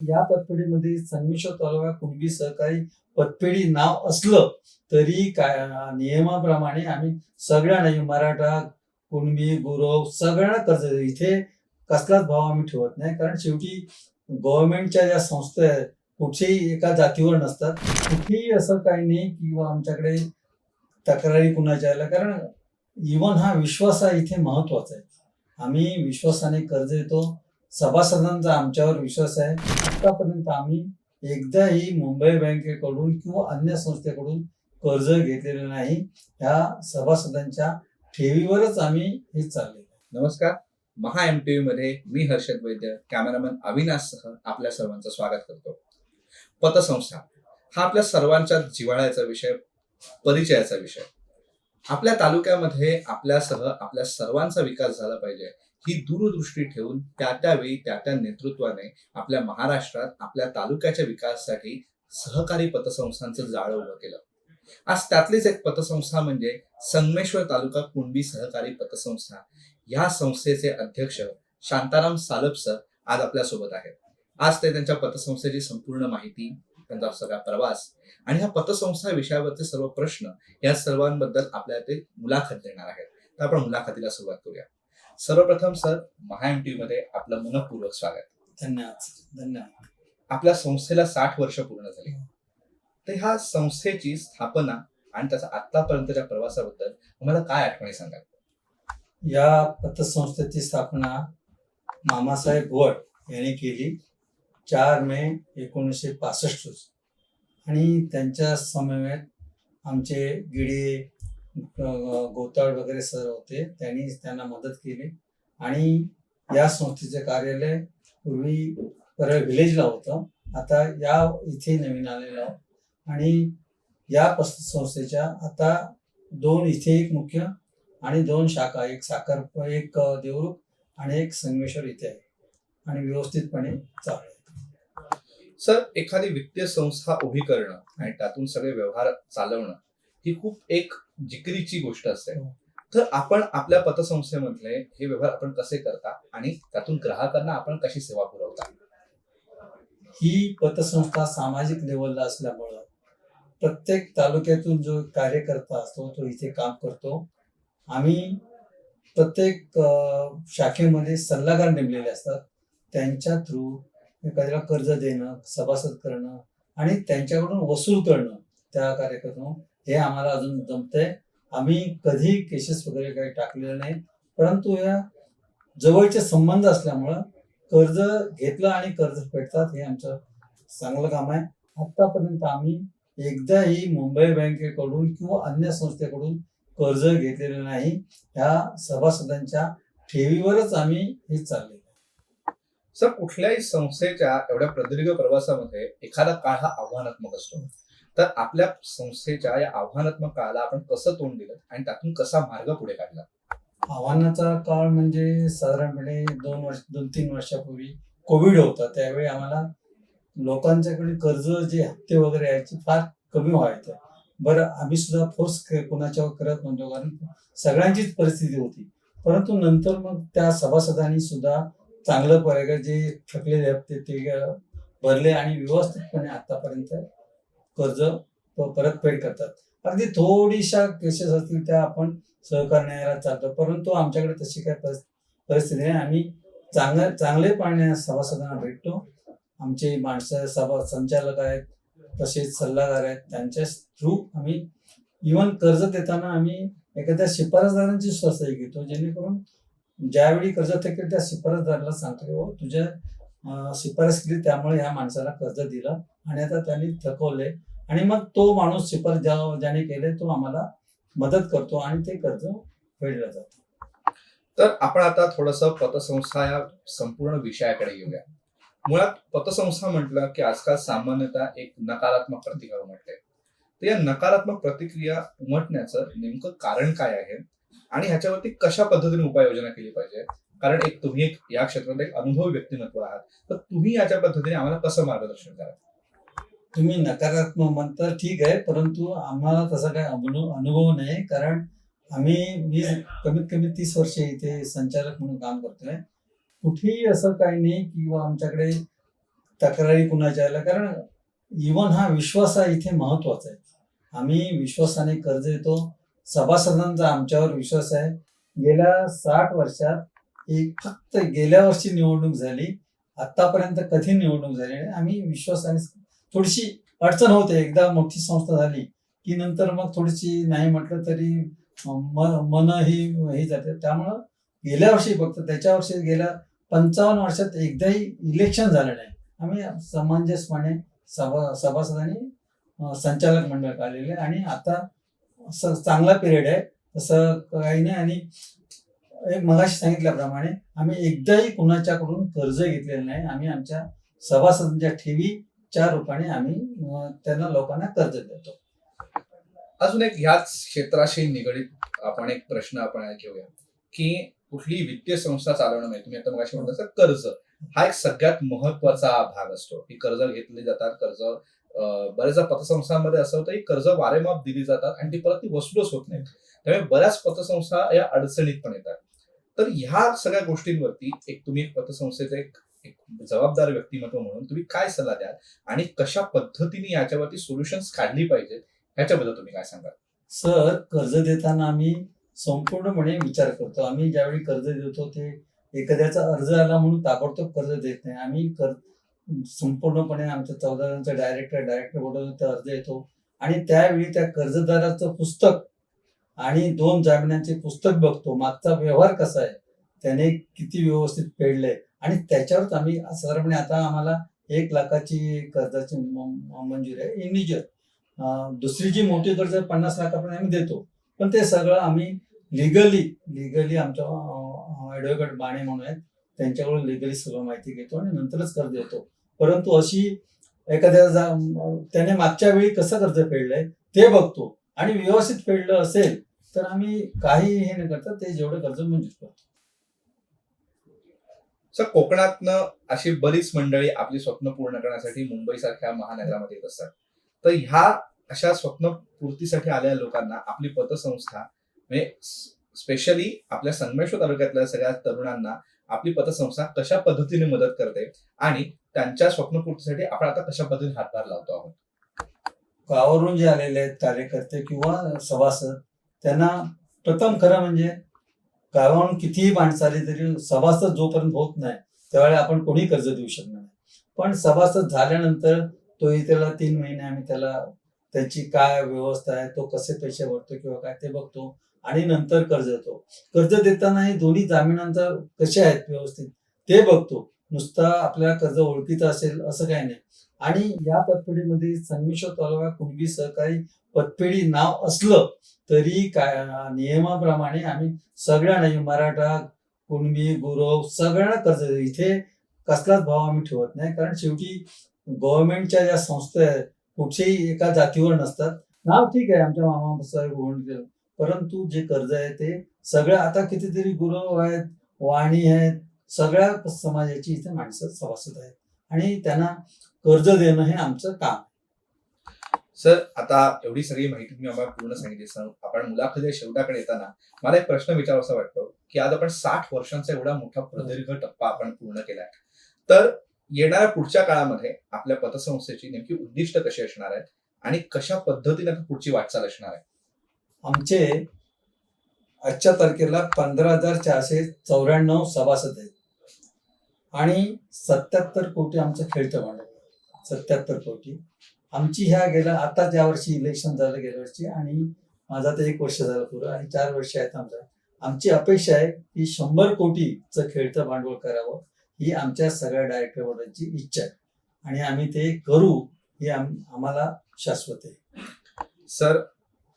या पतपेढीमध्ये संमिश्र तालुका कुणबी सहकारी पतपेढी नाव असलं तरी काय नियमाप्रमाणे आम्ही सगळ्यांना मराठा कुणबी गुरव सगळ्यांना कर्ज इथे कसलाच भाव आम्ही ठेवत नाही. कारण शेवटी गव्हर्नमेंटच्या ज्या संस्था आहेत कुठेही एका जातीवर नसतात. कुठेही असं काही नाही किंवा आमच्याकडे तक्रारी कुणाच्या आल्या. कारण इवन हा विश्वास हा इथे महत्त्वाचा आहे. आम्ही विश्वासाने कर्ज देतो. सभासदांचा आमच्यावर विश्वास आहे. आतापर्यंत आम्ही एकदाही मुंबई बँकेकडून किंवा अन्य संस्थेकडून कर्ज घेतलेलं नाही. ह्या सभासदांच्या ठेवीवरच आम्ही हे चालले नमस्कार. महा एम टी मध्ये मी हर्षद वैद्य कॅमेरामॅन अविनाशसह आपल्या सर्वांचं स्वागत करतो. पतसंस्था. हा आपल्या सर्वांच्या जिव्हाळ्याचा विषय परिचयाचा विषय. आपल्या तालुक्यामध्ये आपल्यासह आपल्या सर्वांचा विकास झाला पाहिजे. ही दूरदृष्टी ठेवून त्या त्यावेळी त्या त्या नेतृत्वाने आपल्या महाराष्ट्रात आपल्या तालुक्याच्या विकासासाठी सहकारी पतसंस्थांचं जाळं उभं केलं. आज त्यातलीच एक पतसंस्था म्हणजे संगमेश्वर तालुका कुणबी सहकारी पतसंस्था. या संस्थेचे अध्यक्ष शांताराम सालप सर आज आपल्यासोबत आहेत. आज ते त्यांच्या पतसंस्थेची संपूर्ण माहिती त्यांचा सगळा प्रवास आणि ह्या पतसंस्था विषयावरचे सर्व प्रश्न या सर्वांबद्दल आपल्याला ते मुलाखत देणार आहेत. तर आपण मुलाखतीला सुरुवात करूया. सर्वप्रथम सर महा एममध्ये आपलं मनपूर्वक स्वागत. धन्यवाद धन्यवाद. आपल्या संस्थेला साठ वर्ष पूर्ण झाली. तर ह्या संस्थेची स्थापना आणि त्याचा आतापर्यंतच्या प्रवासाबद्दल आम्हाला काय आठवणी सांगाल? या पतसंस्थेची स्थापना मामासाहेब वट यांनी केली चार मे एकोणीसशे पासष्ट रोजी. आणि त्यांच्या समवेत आमचे गिडे गोताळ वगैरे सर होते त्यांनी त्यांना मदत केली. आणि या संस्थेचे कार्यालय पूर्वी परळ विलेजला होतं. आता या इथे नवीन आलेलं आणि या संस्थेच्या आता दोन इथे एक मुख्य आणि दोन शाखा एक साखर एक देवरूप आणि एक संगमेश्वर इथे आहे. आणि व्यवस्थितपणे चालू आहे. सर एखादी वित्तीय संस्था उभी करणं आणि त्यातून सगळे व्यवहार चालवणं ही खूप एक जिकरीची गोष्ट असते. हो. तर आपण आपल्या पतसंस्थेमधले हे व्यवहार आपण कसे करता आणि त्यातून ग्राहकांना आपण कशी सेवा पुरवता? ही पतसंस्था सामाजिक लेवलला असल्यामुळं प्रत्येक तालुक्यातून जो कार्यकर्ता असतो तो इथे काम करतो. आम्ही प्रत्येक शाखेमध्ये सल्लागार नेमलेले असतात. त्यांच्या थ्रू एखाद्याला कर्ज देणं सभासद करणं आणि त्यांच्याकडून वसूल करणं त्या कार्यकर्त्यांना हे आम्हाला अजून जमतंय. आम्ही कधी केसेस वगैरे काही टाकलेलं नाही. परंतु या जवळचे संबंध असल्यामुळं कर्ज घेतलं आणि कर्ज फेडतात हे आमचं चांगलं काम आहे. आतापर्यंत आम्ही एकदाही मुंबई बँकेकडून किंवा अन्य संस्थेकडून कर्ज घेतलेलं नाही. ह्या सभासदांच्या ठेवीवरच आम्ही हे चालले सर कुठल्याही संस्थेच्या एवढ्या प्रदीर्घ प्रवासामध्ये एखादा काळ हा आव्हानात्मक असतो. तर आपल्या संस्थेच्या या आव्हानात्मक काळाला आपण कसं तोंड दिलं आणि त्यातून कसा मार्ग पुढे काढला? आव्हानाचा काळ म्हणजे साधारणपणे दोन वर्ष दोन तीन वर्षापूर्वी कोविड होता. त्यावेळी आम्हाला लोकांच्याकडे कर्ज जे हप्ते वगैरे यायचे फार कमी व्हायचं. बरं आम्ही सुद्धा फोर्स कोणाच्यावर करत नव्हतो कारण सगळ्यांचीच परिस्थिती होती. परंतु नंतर मग त्या सभासदांनी सुद्धा चांगलं पर्याय जे थकलेले हप्ते ते भरले आणि व्यवस्थितपणे आतापर्यंत कर्ज परतफेड करतात. अगदी थोडीशा केसेस असतील त्या आपण सहकार न्यायालयात चालतो. परंतु आमच्याकडे तशी काही परिस्थिती नाही. आम्ही चांगल्या चांगले पाणी सभासदांना भेटतो. आमचे माणसं सभा संचालक आहेत तसेच सल्लागार आहेत. त्यांच्या थ्रू आम्ही इवन कर्ज देताना आम्ही एखाद्या शिफारसदारांची स्वसही घेतो. जेणेकरून ज्यावेळी कर्ज थकेल त्या शिफारसदाराला सांगतो की हो, तुझ्या शिफारस केली त्यामुळे ह्या माणसाला कर्ज दिलं आणि आता त्यांनी थकवले. आणि मग तो माणूस शिफारस ज्या ज्याने केले तो आम्हाला मदत करतो आणि ते कर्ज फेडलं जातं. तर आपण आता थोडस पतसंस्था या संपूर्ण विषयाकडे येऊया. मुळात पतसंस्था म्हटलं की आजकाल सामान्यतः एक नकारात्मक प्रतिक्रिया उमटते. तर या नकारात्मक प्रतिक्रिया उमटण्याचं नेमकं कारण काय आहे? आणि ह्याच्यावरती कशा पद्धतीने उपाययोजना केली पाहिजे? कारण एक तुम्ही एक या क्षेत्रात एक अनुभवी व्यक्तिमत्व आहात. तर तुम्ही याच्या पद्धतीने आम्हाला कसं मार्गदर्शन करा तुम्ही नकारात्मक म्हणता ठीक आहे परंतु आम्हाला तसा काही अनुभव अनुभव नाही. कारण आम्ही मी कमीत कमी तीस वर्षे इथे संचालक म्हणून काम करतोय. कुठेही असं काही नाही किंवा आमच्याकडे तक्रारी कुणाच्या आल्या. कारण इवन हा विश्वास हा इथे महत्त्वाचा आहे. आम्ही विश्वासाने कर्ज देतो. सभासदांचा आमच्यावर विश्वास आहे. गेल्या साठ वर्षात एक फक्त गेल्या वर्षी निवडणूक झाली आतापर्यंत कधी निवडणूक झाली नाही. आम्ही विश्वासाने थोडीशी अडचण होते. एकदा मोठी संस्था झाली की नंतर मग थोडीशी नाही म्हटलं तरी मन ही हे जाते. त्यामुळं गेल्या वर्षी फक्त त्याच्या वर्षी गेल्या पंचावन्न वर्षात एकदाही इलेक्शन झालं नाही. आम्ही समंजसपणे सभा सभासदांनी आणि संचालक मंडळ आलेले आणि आता चांगला पिरियड आहे. तसं काही नाही आणि एक मगाशी सांगितल्याप्रमाणे आम्ही एकदाही कुणाच्याकडून कर्ज घेतलेलं नाही. आम्ही आमच्या सभासदांच्या ठेवीच्या रूपाने आम्ही त्यांना लोकांना कर्ज देतो. अजून एक ह्याच क्षेत्राशी निगडीत आपण एक प्रश्न आपण घेऊया की कुठली वित्तीय संस्था चालवणं म्हणजे तुम्ही आता मगाशी म्हणता कर्ज. हा एक सगळ्यात महत्त्वाचा भाग असतो. की कर्ज घेतले जातात कर्ज बऱ्याच बऱ्याचदा पतसंस्थांमध्ये असं होतं की कर्ज वारेमाप दिली जातात आणि ती परत ती वसूलच होत नाही त्यामुळे बऱ्याच पतसंस्था या अडचणीत पण येतात. तर ह्या सगळ्या गोष्टींवरती एक तुम्ही पतसंस्थेचा एक एक जबाबदार व्यक्तिमत्व म्हणून तुम्ही काय सल्ला द्याल? आणि कशा पद्धतीने याच्यावरती सोल्युशन्स काढली पाहिजेत? ह्याच्याबद्दल तुम्ही काय सांगाल? सर कर्ज देताना आम्ही संपूर्णपणे विचार करतो. आम्ही ज्यावेळी कर्ज देतो ते एखाद्याचा अर्ज आला म्हणून ताबडतोब कर्ज देत नाही. आम्ही कर संपूर्णपणे आमच्या चौदा जणांचा डायरेक्टर डायरेक्टर बोर्डावर अर्ज येतो. आणि त्यावेळी त्या कर्जदाराचं पुस्तक आणि दोन जामिनांचे पुस्तक बघतो. मागचा व्यवहार कसा आहे? त्याने किती व्यवस्थित फेडले आणि त्याच्यावरच आम्ही साधारणपणे आता आम्हाला एक लाखाची कर्जाची मंजूर मंजुरी आहे. इंडिव्हिज्युअल दुसरी जी मोठी कर्ज पन्नास लाखापर्यंत आम्ही देतो. पण ते सगळं आम्ही लिगली लिगली आमच्या ॲडव्होकेट बाणे म्हणून आहेत त्यांच्याकडून लिगली सगळं माहिती घेतो आणि नंतरच कर्ज देतो. परंतु अशी एखाद्या जा- त्याने मागच्या वेळी कसं कर्ज फेडलंय ते बघतो. आणि व्यवस्थित फेडलं असेल तर आम्ही काही हे न करता ते जेवढं कर्ज मंजूर करतो. सर कोकणातनं अशी बरीच मंडळी आपली स्वप्न पूर्ण करण्यासाठी मुंबईसारख्या महानगरामध्ये येत असतात. तर ह्या अशा स्वप्न पूर्तीसाठी आलेल्या लोकांना आपली पतसंस्था म्हणजे स्पेशली आपल्या संगमेश्वर तालुक्यातल्या सगळ्या तरुणांना आपली पतसंस्था कशा पद्धतीने मदत करते आणि त्यांच्या स्वप्नपूर्तीसाठी आपण आता कशा पद्धतीने हातभार लावतो आहोत? गावावरून जे आलेले आहेत कार्यकर्ते किंवा सभासद त्यांना प्रथम खरं म्हणजे गावाहून कितीही माणसं आली तरी सभासद जोपर्यंत होत नाही त्यावेळेला आपण कोणी कर्ज देऊ शकणार नाही. पण सभासद झाल्यानंतर तोही त्याला तीन महिने आम्ही त्याला त्याची काय व्यवस्था आहे तो कसे पैसे भरतो किंवा काय ते बघतो आणि नंतर कर्ज देतो. कर्ज देतानाही दोन्ही जामिनांचा कसे आहेत व्यवस्थित ते बघतो. नुसता आपल्याला कर्ज ओळखीचं असेल असं काही नाही. आणि या पतपेढीमध्ये संमिश्र तालुका कुणबी सहकारी पतपेढी नाव असलं तरी काय नियमाप्रमाणे आम्ही सगळ्यांना मराठा कुणबी गुरव सगळ्यांना कर्ज इथे कसलाच भाव आम्ही ठेवत नाही. कारण शेवटी गव्हर्नमेंटच्या ज्या संस्था आहेत कुठच्याही एका जातीवर नसतात. नाव ठीक आहे आमच्या मामा साहेब परंतु जे कर्ज आहे ते सगळ्या आता कितीतरी गुरव आहेत वाणी आहेत सगळ्या समाजाची इथे माणसं सभासद आहेत. आणि त्यांना कर्ज देणं हे आमचं काम सर आता एवढी सगळी माहिती तुम्ही आम्हाला पूर्ण सांगितली. सर आपण मुलाखती शेवटाकडे येताना मला एक प्रश्न विचारावासा वाटतो की आज आपण साठ वर्षांचा एवढा मोठा प्रदीर्घ टप्पा आपण पूर्ण केलाय. तर येणाऱ्या पुढच्या काळामध्ये आपल्या पतसंस्थेची नेमकी उद्दिष्ट कशी असणार आहेत आणि कशा पद्धतीने पुढची वाटचाल असणार आहे? आमचे आजच्या तारखेला पंधरा हजार चारशे चौऱ्याण्णव सभासद आहेत. आणि सत्याहत्तर कोटी आमचं खेळतं भांडवल. सत्याहत्तर कोटी. आमची ह्या गेल्या आता ज्या वर्षी इलेक्शन झालं गेल्या वर्षी आणि माझा तर एक वर्ष झालं पुरं आणि चार वर्ष आहेत आमचा आमची अपेक्षा आहे की शंभर कोटीचं खेळतं भांडवल करावं ही आमच्या सगळ्या डायरेक्टर बोर्डांची इच्छा आहे. आणि आम्ही ते करू हे आम्हाला शाश्वत आहे. सर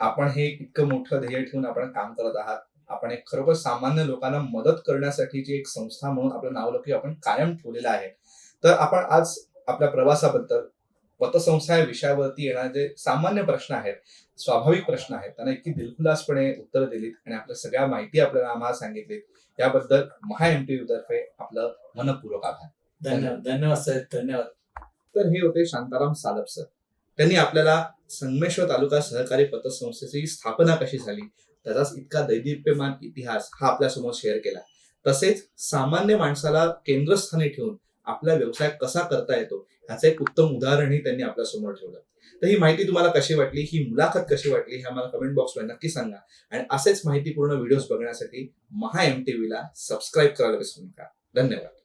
आपण हे इतकं मोठं ध्येय ठेवून आपण काम करत आहात. आपण एक खरोखर सामान्य लोकांना मदत करण्यासाठी जी एक संस्था म्हणून आपलं नावलौकिक आपण कायम ठेवलेलं आहे. तर आपण आज आपल्या प्रवासाबद्दल पतसंस्था या विषयावरती येणारे जे सामान्य प्रश्न आहेत स्वाभाविक प्रश्न आहेत त्यांना इतकी दिलखुलासपणे उत्तर दिलीत आणि आपल्या सगळ्या माहिती आपल्याला आम्हाला सांगितलीत याबद्दल महा एम टी तर्फे आपलं मनपूर्वक आभार. धन्यवाद. धन्यवाद. साहेब धन्यवाद. तर हे होते शांताराम सालप सर. त्यांनी आपल्याला संगमेश्वर तालुका सहकारी पतसंस्थेची स्थापना कशी झाली त्याचा इतका दैदिप्यमान इतिहास हा आपल्यासमोर शेअर केला. तसेच सामान्य माणसाला केंद्रस्थानी ठेवून आपला व्यवसाय कसा करता येतो ह्याचं एक उत्तम उदाहरणही त्यांनी आपल्यासमोर ठेवलं. तर ही माहिती तुम्हाला कशी वाटली ही मुलाखत कशी वाटली हे आम्हाला कमेंट बॉक्समध्ये नक्की सांगा. आणि असेच माहितीपूर्ण व्हिडिओज बघण्यासाठी महा एम टीव्हीला सबस्क्राईब करायला विसरू नका. धन्यवाद.